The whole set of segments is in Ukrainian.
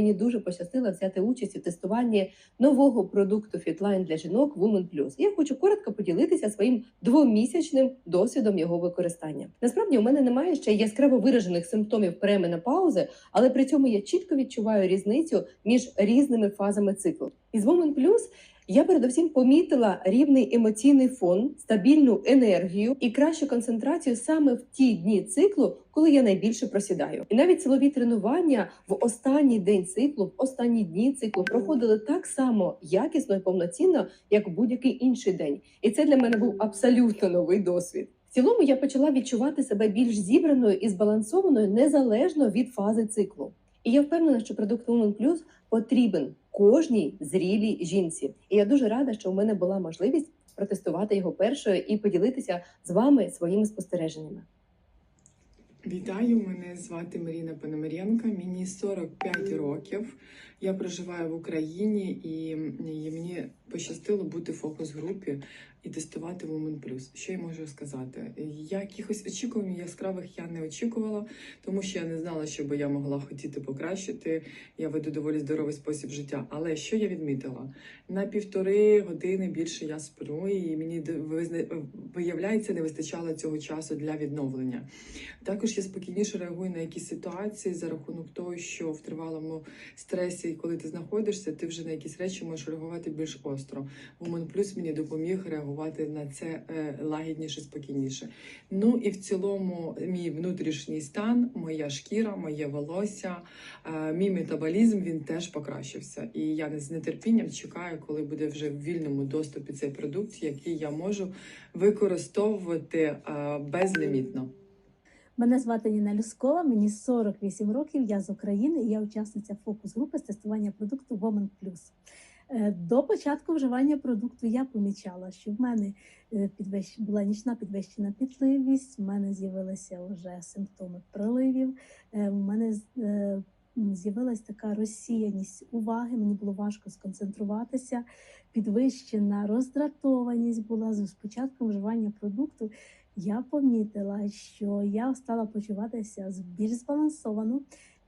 мені дуже пощастило взяти участь у тестуванні нового продукту Fitline для жінок Women Plus. Я хочу коротко поділитися своїм двомісячним досвідом його використання. Насправді у мене немає ще яскраво виражених симптомів переменопаузи, але при цьому я чітко відчуваю різницю між різними фазами циклу. Із Women Plus я передусім помітила рівний емоційний фон, стабільну енергію і кращу концентрацію саме в ті дні циклу, коли я найбільше просідаю. І навіть силові тренування в останній день циклу, в останні дні циклу проходили так само якісно і повноцінно, як будь-який інший день. І це для мене був абсолютно новий досвід. В цілому я почала відчувати себе більш зібраною і збалансованою незалежно від фази циклу. І я впевнена, що продукт Women Plus потрібен кожній зрілій жінці. І я дуже рада, що у мене була можливість протестувати його першою і поділитися з вами своїми спостереженнями. Вітаю, мене звати Маріна Пономаренко, мені 45 років. Я проживаю в Україні і, мені пощастило бути в фокус-групі і тестувати Women Plus. Що я можу сказати? Якихось очікувань яскравих я не очікувала, тому що я не знала, що би я могла хотіти покращити. Я веду доволі здоровий спосіб життя. Але що я відмітила? На півтори години більше я сплю, і мені виявляється, не вистачало цього часу для відновлення. Також я спокійніше реагую на якісь ситуації за рахунок того, що в тривалому стресі, коли ти знаходишся, ти вже на якісь речі можеш реагувати більш остро. Woman Plus мені допоміг реагувати на це е, лагідніше, спокійніше. Ну і в цілому, мій внутрішній стан, моя шкіра, моє волосся, е, мій метаболізм він теж покращився. І я з нетерпінням чекаю, коли буде вже в вільному доступі цей продукт, який я можу використовувати е, безлімітно. Мене звати Ніна Люскова, мені 48 років, я з України і я учасниця фокус-групи з тестування продукту Woman Plus. Е, До початку вживання продукту я помічала, що в мене е, підвищ... була нічна підвищена пітливість, в мене з'явилися вже симптоми приливів, е, в мене з'явилася така розсіяність уваги, мені було важко сконцентруватися, підвищена роздратованість була. З початком вживання продукту я помітила, що я стала почуватися більш збалансовано,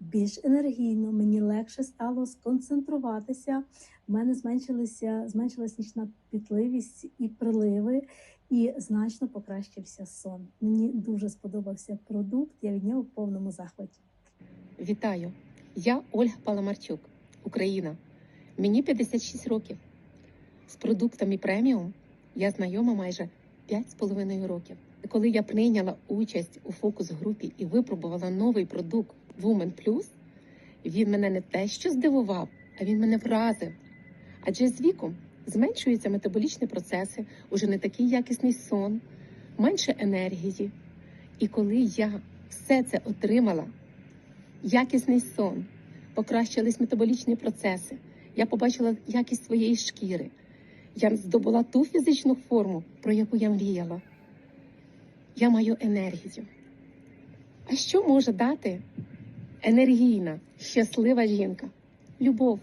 більш енергійно. Мені легше стало сконцентруватися. У мене зменшилася, зменшилась нічна пітливість і приливи, і значно покращився сон. Мені дуже сподобався продукт. Я від нього в повному захваті. Вітаю! Я Ольга Паламарчук, Україна. Мені 56 років. З продуктами преміум я знайома майже 5,5 років. Коли я прийняла участь у фокус-групі і випробувала новий продукт Woman Plus, він мене не те, що здивував, а він мене вразив. Адже з віком зменшуються метаболічні процеси, уже не такий якісний сон, менше енергії. І коли я все це отримала, якісний сон, покращились метаболічні процеси. Я побачила якість своєї шкіри. Я здобула ту фізичну форму, про яку я мріяла. Я маю енергію. А що може дати енергійна, щаслива жінка? Любов.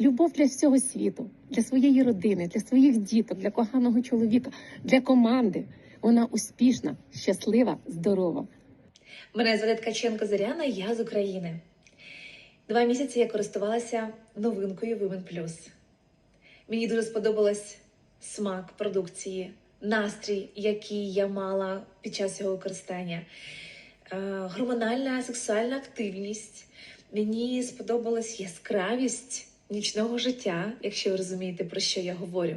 Любов для всього світу, для своєї родини, для своїх діток, для коханого чоловіка, для команди. Вона успішна, щаслива, здорова. Мене звати Ткаченко Зоряна, я з України. Два місяці я користувалася новинкою Women Plus. Мені дуже сподобалось смак продукції, настрій, який я мала під час його використання, Е, гормональна сексуальна активність. Мені сподобалась яскравість нічного життя, якщо ви розумієте, про що я говорю.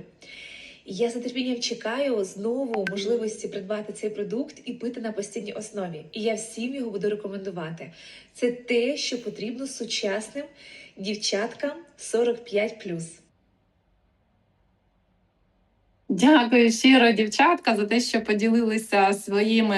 І Я з нетерпінням чекаю знову можливості придбати цей продукт і пити на постійній основі. І я всім його буду рекомендувати. Це те, що потрібно сучасним дівчаткам 45+. Дякую щиро, дівчатка, за те, що поділилися своїми